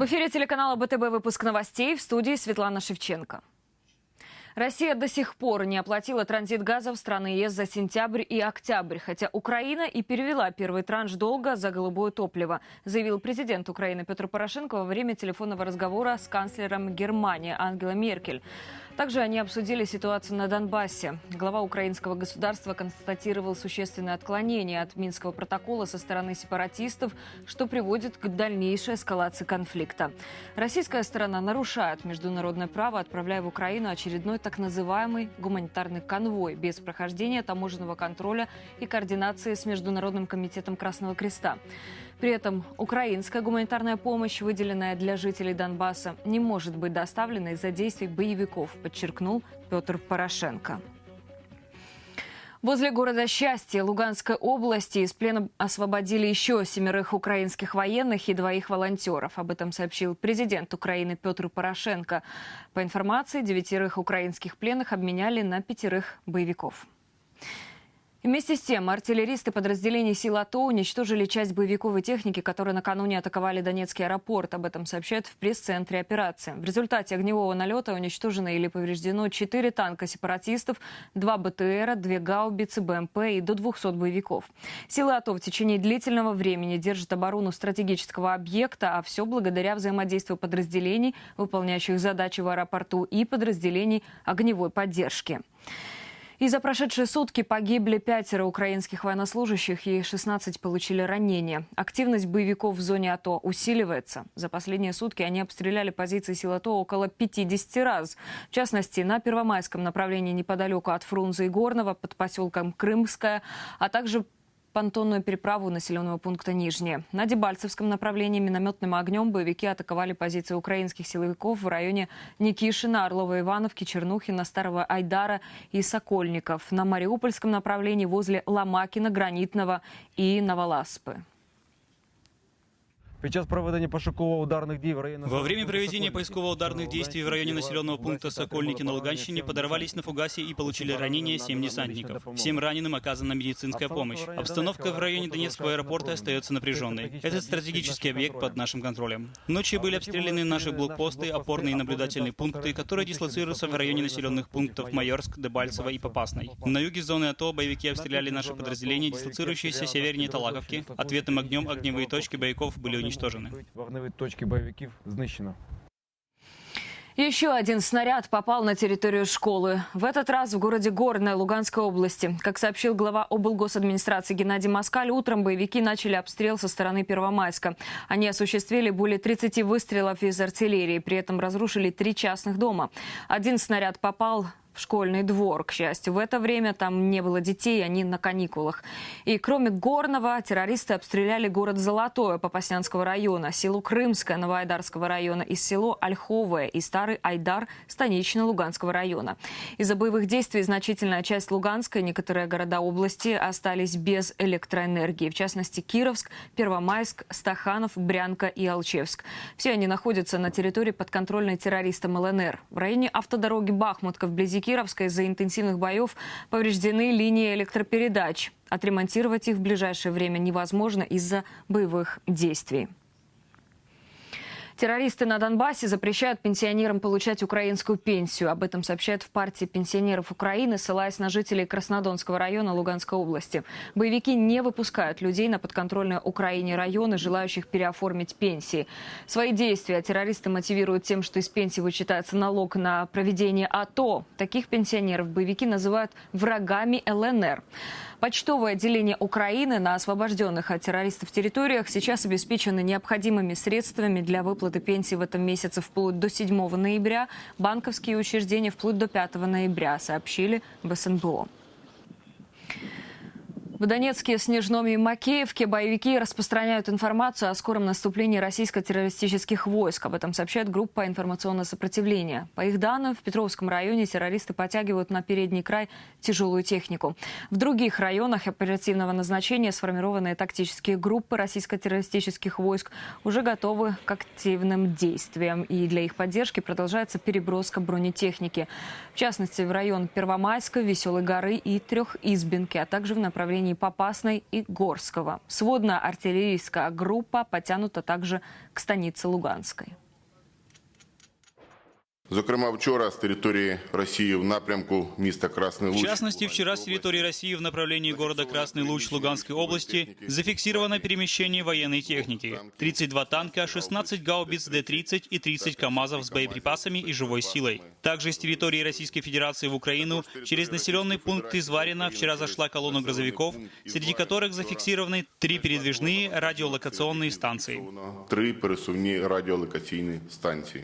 В эфире телеканала БТБ выпуск новостей в студии Светлана Шевченко. Россия до сих пор не оплатила транзит газа в страны ЕС за сентябрь и октябрь, хотя Украина и перевела первый транш долга за голубое топливо, заявил президент Украины Петр Порошенко во время телефонного разговора с канцлером Германии Ангела Меркель. Также они обсудили ситуацию на Донбассе. Глава украинского государства констатировал существенное отклонение от Минского протокола со стороны сепаратистов, что приводит к дальнейшей эскалации конфликта. Российская сторона нарушает международное право, отправляя в Украину очередной так называемый гуманитарный конвой без прохождения таможенного контроля и координации с Международным комитетом Красного Креста. При этом украинская гуманитарная помощь, выделенная для жителей Донбасса, не может быть доставлена из-за действий боевиков, подчеркнул Петр Порошенко. Возле города Счастья Луганской области из плена освободили еще семерых украинских военных и двоих волонтеров. Об этом сообщил президент Украины Петр Порошенко. По информации, девятерых украинских пленных обменяли на пятерых боевиков. Вместе с тем, артиллеристы подразделений сил АТО уничтожили часть боевиковой техники, которые накануне атаковали Донецкий аэропорт. Об этом сообщают в пресс-центре операции. В результате огневого налета уничтожено или повреждено 4 танка сепаратистов, 2 БТРа, 2 гаубицы, БМП и до 200 боевиков. Силы АТО в течение длительного времени держат оборону стратегического объекта, а все благодаря взаимодействию подразделений, выполняющих задачи в аэропорту, и подразделений огневой поддержки. И за прошедшие сутки погибли пятеро украинских военнослужащих и 16 получили ранения. Активность боевиков в зоне АТО усиливается. За последние сутки они обстреляли позиции сил АТО около 50 раз. В частности, на Первомайском направлении неподалеку от Фрунзе и Горного под поселком Крымская, а также понтонную переправу населенного пункта Нижнее. На Дебальцевском направлении минометным огнем боевики атаковали позиции украинских силовиков в районе Никишина, Орлова, Ивановки, Чернухина, Старого Айдара и Сокольников. На Мариупольском направлении возле Ломакина, Гранитного и Новоласпы. Во время проведения поисково-ударных действий в районе населенного пункта Сокольники на Луганщине подорвались на фугасе и получили ранения семь десантников. Всем раненым оказана медицинская помощь. Обстановка в районе Донецкого аэропорта остается напряженной. Этот стратегический объект под нашим контролем. Ночью были обстреляны наши блокпосты, опорные и наблюдательные пункты, которые дислоцируются в районе населенных пунктов Майорск, Дебальцево и Попасной. На юге зоны АТО боевики обстреляли наши подразделения, дислоцирующиеся севернее Талаковки. Ответным огнем огневые точки боевиков были уничтожены. Вогневі точки бойовиків знищено. Еще один снаряд попал на территорию школы. В этот раз в городе Горная Луганской области. Как сообщил глава облгосадминистрации Геннадий Москаль, утром боевики начали обстрел со стороны Первомайска. Они осуществили более 30 выстрелов из артиллерии. При этом разрушили три частных дома. Один снаряд попал школьный двор, к счастью. В это время там не было детей, они на каникулах. И кроме Горного, террористы обстреляли город Золотое Попаснянского района, село Крымское Новоайдарского района и село Ольховое и Старый Айдар Станично-Луганского района. Из-за боевых действий значительная часть Луганской и некоторые города области остались без электроэнергии. В частности, Кировск, Первомайск, Стаханов, Брянка и Алчевск. Все они находятся на территории подконтрольной террористам ЛНР. В районе автодороги Бахмутка вблизи Кировска из-за интенсивных боев повреждены линии электропередач. Отремонтировать их в ближайшее время невозможно из-за боевых действий. Террористы на Донбассе запрещают пенсионерам получать украинскую пенсию. Об этом сообщают в партии пенсионеров Украины, ссылаясь на жителей Краснодонского района Луганской области. Боевики не выпускают людей на подконтрольные Украине районы, желающих переоформить пенсии. Свои действия террористы мотивируют тем, что из пенсии вычитается налог на проведение АТО. Таких пенсионеров боевики называют врагами ЛНР. Почтовое отделение Украины на освобожденных от террористов территориях сейчас обеспечено необходимыми средствами для выплаты пенсий в этом месяце вплоть до 7 ноября. Банковские учреждения вплоть до 5 ноября, сообщили в СНБО. В Донецке, Снежном и Макеевке боевики распространяют информацию о скором наступлении российско-террористических войск. Об этом сообщает группа информационного сопротивления. По их данным, в Петровском районе террористы подтягивают на передний край тяжелую технику. В других районах оперативного назначения сформированные тактические группы российско-террористических войск уже готовы к активным действиям. И для их поддержки продолжается переброска бронетехники. В частности, в район Первомайска, Веселой горы и Трехизбинки, а также в направлении губернии Попасной и Горского. Сводная артиллерийская группа потянута также к станице Луганской. Зокрема, вчора з території Росії в напрямку міста Красний В Луч. частности, вчера с территории России в направлении города Красный Луч Луганской области зафиксировано перемещение военной техники. 32 танка, 16 гаубиц Д-30 и 30 КАМАЗов с боеприпасами и живой силой. Также с территории Российской Федерации в Украину через населенный пункт Изварина вчера зашла колонна грузовиков, среди которых зафиксированы три передвижные радиолокационные станции. Три пересувні радіолокаційні станції.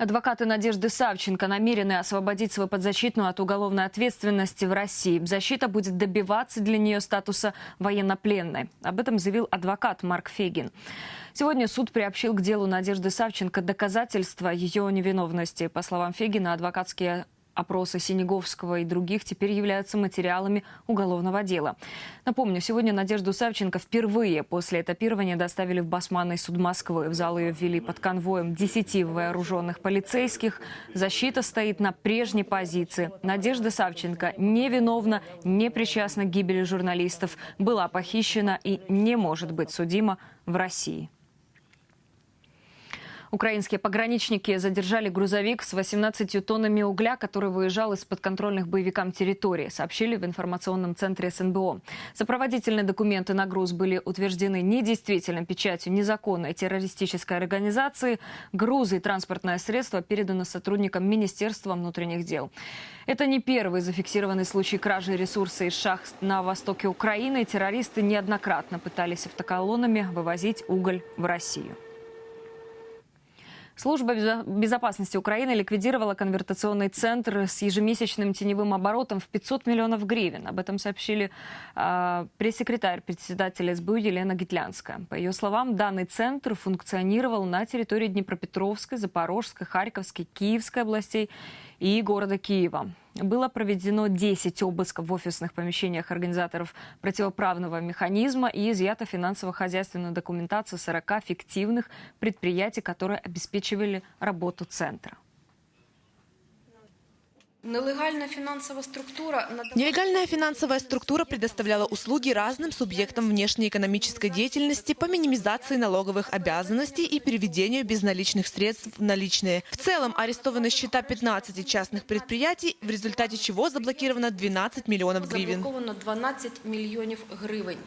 Адвокаты Надежды Савченко намерены освободить свою подзащитную от уголовной ответственности в России. Защита будет добиваться для нее статуса военнопленной. Об этом заявил адвокат Марк Фегин. Сегодня суд приобщил к делу Надежды Савченко доказательства ее невиновности. По словам Фегина, адвокатские опросы Синеговского и других теперь являются материалами уголовного дела. Напомню, сегодня Надежду Савченко впервые после этапирования доставили в Басманный суд Москвы. В зал ее ввели под конвоем 10 вооруженных полицейских. Защита стоит на прежней позиции. Надежда Савченко невиновна, не причастна к гибели журналистов, была похищена и не может быть судима в России. Украинские пограничники задержали грузовик с 18 тоннами угля, который выезжал из подконтрольных боевикам территории, сообщили в информационном центре СНБО. Сопроводительные документы на груз были утверждены недействительной печатью незаконной террористической организации. Грузы и транспортное средство передано сотрудникам Министерства внутренних дел. Это не первый зафиксированный случай кражи ресурсов из шахт на востоке Украины. Террористы неоднократно пытались автоколоннами вывозить уголь в Россию. Служба безо- безопасности Украины ликвидировала конвертационный центр с ежемесячным теневым оборотом в 500 миллионов гривен. Об этом сообщили э, пресс-секретарь председателя СБУ Елена Гитлянская. По ее словам, данный центр функционировал на территории Днепропетровской, Запорожской, Харьковской, Киевской областей и города Киева. Было проведено 10 обысков в офисных помещениях организаторов противоправного механизма и изъята финансово-хозяйственная документация 40 фиктивных предприятий, которые обеспечивали работу центра. Нелегальна фінансова структура надавала Нелегальная финансовая структура предоставляла услуги разным субъектам внешнеэкономической деятельности по минимизации налоговых обязанностей и переведению безналичных средств в наличные. В целом арестованы счета 15 частных предприятий, в результате чего заблокировано 12 миллионов гривен. заблоковано 12 мільйонів гривень.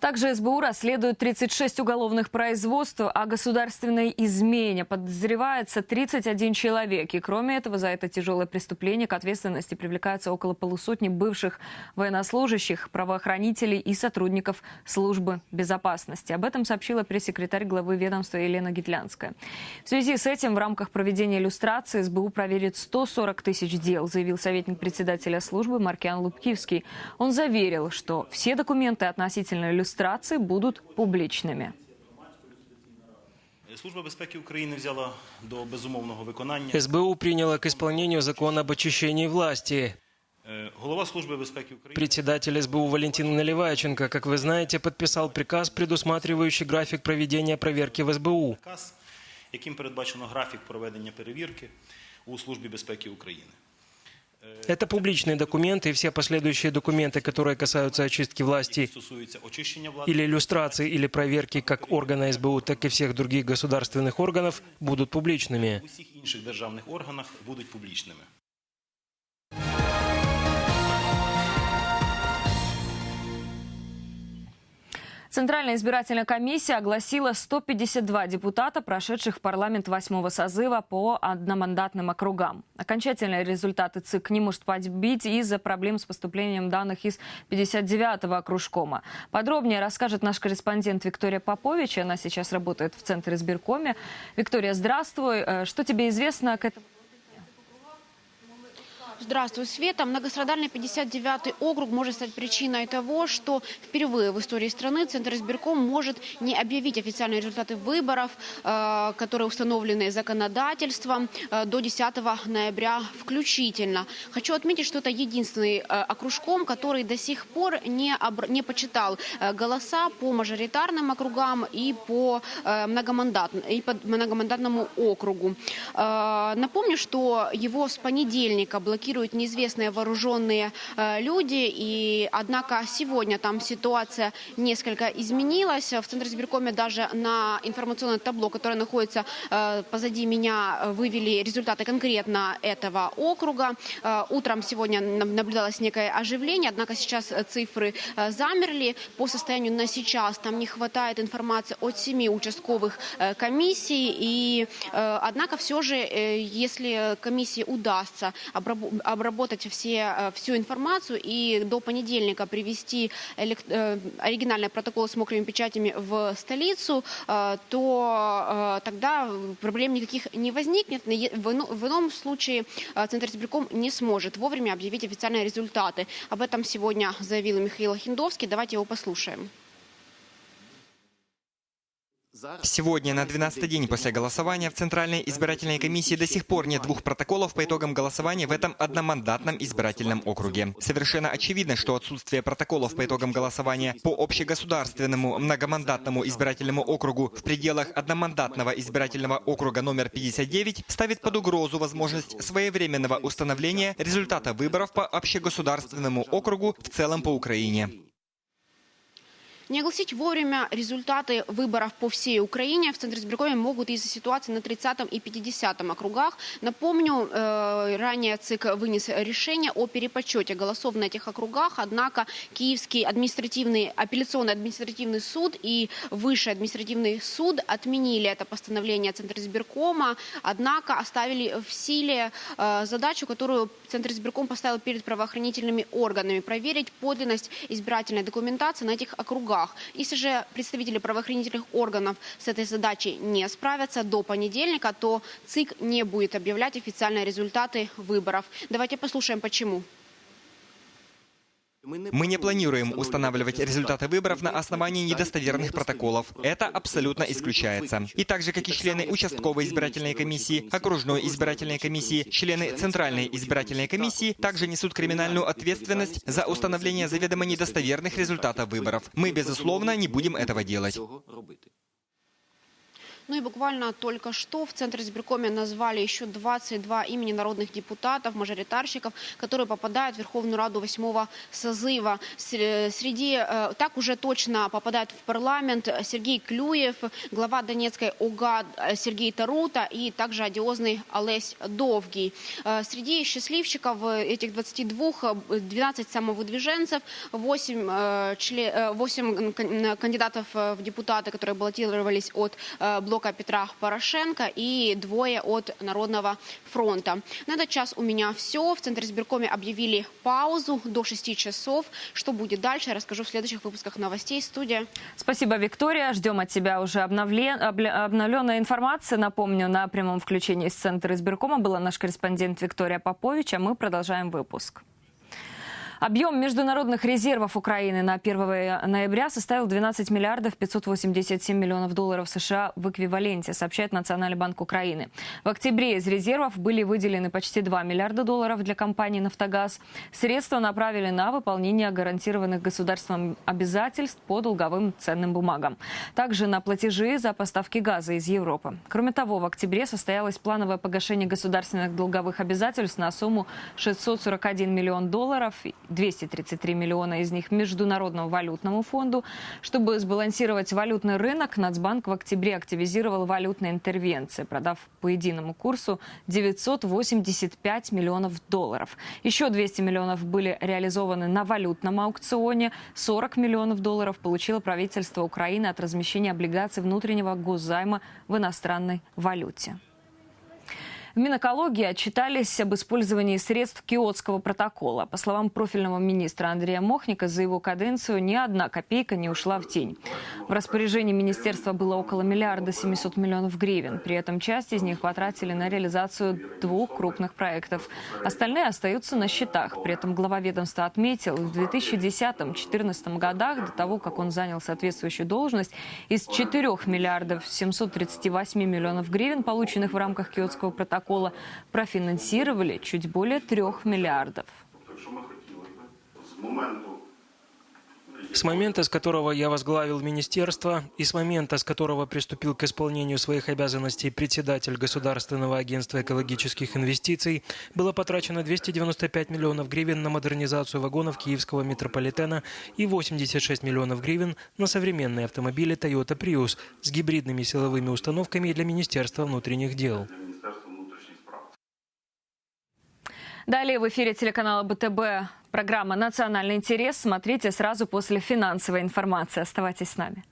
Также СБУ расследует 36 уголовных производств о государственной измене. Подозревается 31 человек. И кроме этого, за это тяжелое преступление к ответственности привлекаются около полусотни бывших военнослужащих, правоохранителей и сотрудников службы безопасности. Об этом сообщила пресс-секретарь главы ведомства Елена Гитлянская. В связи с этим в рамках проведения иллюстрации СБУ проверит 140 тысяч дел, заявил советник председателя службы Маркиан Лубкивский. Он заверил, что все документы относительно иллюстрации будут публичными. Служба безпеки України взяла до безумовного виконання. СБУ приняла к исполнению закон об очищении власти. Е, Голова Служби безпеки України Председатель СБУ Валентин Наливайченко, как вы знаете, подписал приказ, предусматривающий график проведения проверки в СБУ. наказ, яким передбачено графік проведення перевірки у Службі безпеки України. Это публичные документы и все последующие документы, которые касаются очистки власти или иллюстрации или проверки как органа СБУ, так и всех других государственных органов будут публичными. Центральная избирательная комиссия огласила 152 депутата, прошедших в парламент восьмого созыва по одномандатным округам. Окончательные результаты ЦИК не может подбить из-за проблем с поступлением данных из 59-го окружкома. Подробнее расскажет наш корреспондент Виктория Попович. Она сейчас работает в Центре избиркоме. Виктория, здравствуй. Э, Что тебе известно к этому? Здравствуй, Света. Многострадальный 59-й округ может стать причиной того, что впервые в истории страны Центр избирком может не объявить официальные результаты выборов, э, которые установлены законодательством, э, до 10 ноября включительно. Хочу отметить, что это единственный э, окружком, который до сих пор не, обр- не почитал голоса по мажоритарным округам и по, многомандат- и по многомандатному округу. Напомню, что его с понедельника блокируют блокируют неизвестные вооруженные э, люди. И, однако, сегодня там ситуация несколько изменилась. В Центре избиркоме даже на информационное табло, которое находится э, позади меня, вывели результаты конкретно этого округа. Э, Утром сегодня наблюдалось некое оживление, однако сейчас цифры замерли. По состоянию на сейчас там не хватает информации от семи участковых комиссий. И, однако, все же, если комиссии удастся обрабо- обработать все, э, всю информацию и до понедельника привести э, оригинальные протоколы с мокрыми печатями в столицу, э, то тогда проблем никаких не возникнет. В ино- в ином случае Центр избирком не сможет вовремя объявить официальные результаты. Об этом сегодня заявил Михаил Хиндовский. Давайте его послушаем. Сегодня, на 12-й день после голосования, в Центральной избирательной комиссии до сих пор нет двух протоколов по итогам голосования в этом одномандатном избирательном округе. Совершенно очевидно, что отсутствие протоколов по итогам голосования по общегосударственному многомандатному избирательному округу в пределах одномандатного избирательного округа номер 59 ставит под угрозу возможность своевременного установления результата выборов по общегосударственному округу в целом по Украине. Не огласить вовремя результаты выборов по всей Украине в Центре избиркоме могут из-за ситуации на 30 и 50 округах. Напомню, э, ранее ЦИК вынес решение о переподсчете голосов на этих округах, однако Киевский административный, апелляционный административный суд и Высший административный суд отменили это постановление Центра избиркома, однако оставили в силе э, задачу, которую Центр избирком поставил перед правоохранительными органами, проверить подлинность избирательной документации на этих округах. Если же представители правоохранительных органов с этой задачей не справятся до понедельника, то ЦИК не будет объявлять официальные результаты выборов. Давайте послушаем, почему. Мы не планируем устанавливать результаты выборов на основании недостоверных протоколов. Это абсолютно исключается. И так же, как и члены участковой избирательной комиссии, окружной избирательной комиссии, члены Центральной избирательной комиссии также несут криминальную ответственность за установление заведомо недостоверных результатов выборов. Мы, безусловно, не будем этого делать. Ну и буквально только что в Центре избиркоме назвали еще 22 имени народных депутатов, мажоритарщиков, которые попадают в Верховную Раду 8 созыва. С- Среди, э, так уже точно попадают в парламент Сергей Клюев, глава Донецкой ОГА э, Сергей Тарута и также одиозный Олесь Довгий. Э, Среди счастливчиков э, этих 22 э, 12 самовыдвиженцев, 8, э, чле- э, 8 кан- кандидатов э, в депутаты, которые баллотировались от э, блока Петра Порошенко и двое от Народного фронта. На этот час у меня все. В Центре избиркоме объявили паузу до 6 часов. Что будет дальше, расскажу в следующих выпусках новостей. Студия. Спасибо, Виктория. Ждем от тебя уже обновле- обля- обновленная информация. Напомню, на прямом включении из Центра избиркома была наш корреспондент Виктория Попович, а мы продолжаем выпуск. Объем международных резервов Украины на 1 ноября составил 12 миллиардов 587 миллионов долларов США в эквиваленте, сообщает Национальный банк Украины. В октябре из резервов были выделены почти 2 миллиарда долларов для компании «Нафтогаз». Средства направили на выполнение гарантированных государством обязательств по долговым ценным бумагам. Также на платежи за поставки газа из Европы. Кроме того, в октябре состоялось плановое погашение государственных долговых обязательств на сумму 641 миллион долларов, 233 миллиона из них Международному валютному фонду. Чтобы сбалансировать валютный рынок, Нацбанк в октябре активизировал валютные интервенции, продав по единому курсу 985 миллионов долларов. Еще 200 миллионов были реализованы на валютном аукционе. 40 миллионов долларов получило правительство Украины от размещения облигаций внутреннего госзайма в иностранной валюте. В Минэкологии отчитались об использовании средств Киотского протокола. По словам профильного министра Андрея Мохника, за его каденцию ни одна копейка не ушла в тень. В распоряжении министерства было около миллиарда 700 миллионов гривен. При этом часть из них потратили на реализацию двух крупных проектов. Остальные остаются на счетах. При этом глава ведомства отметил, в 2010-2014 годах, до того, как он занял соответствующую должность, из 4 миллиардов 738 миллионов гривен, полученных в рамках Киотского протокола, профинансировали чуть более 3 миллиардов. С момента, с которого я возглавил министерство, и с момента, с которого приступил к исполнению своих обязанностей председатель Государственного агентства экологических инвестиций, было потрачено 295 миллионов гривен на модернизацию вагонов киевского метрополитена и 86 миллионов гривен на современные автомобили Toyota Prius с гибридными силовыми установками для Министерства внутренних дел. Далее в эфире телеканала БТБ программа «Национальный интерес». Смотрите сразу после финансовой информации. Оставайтесь с нами.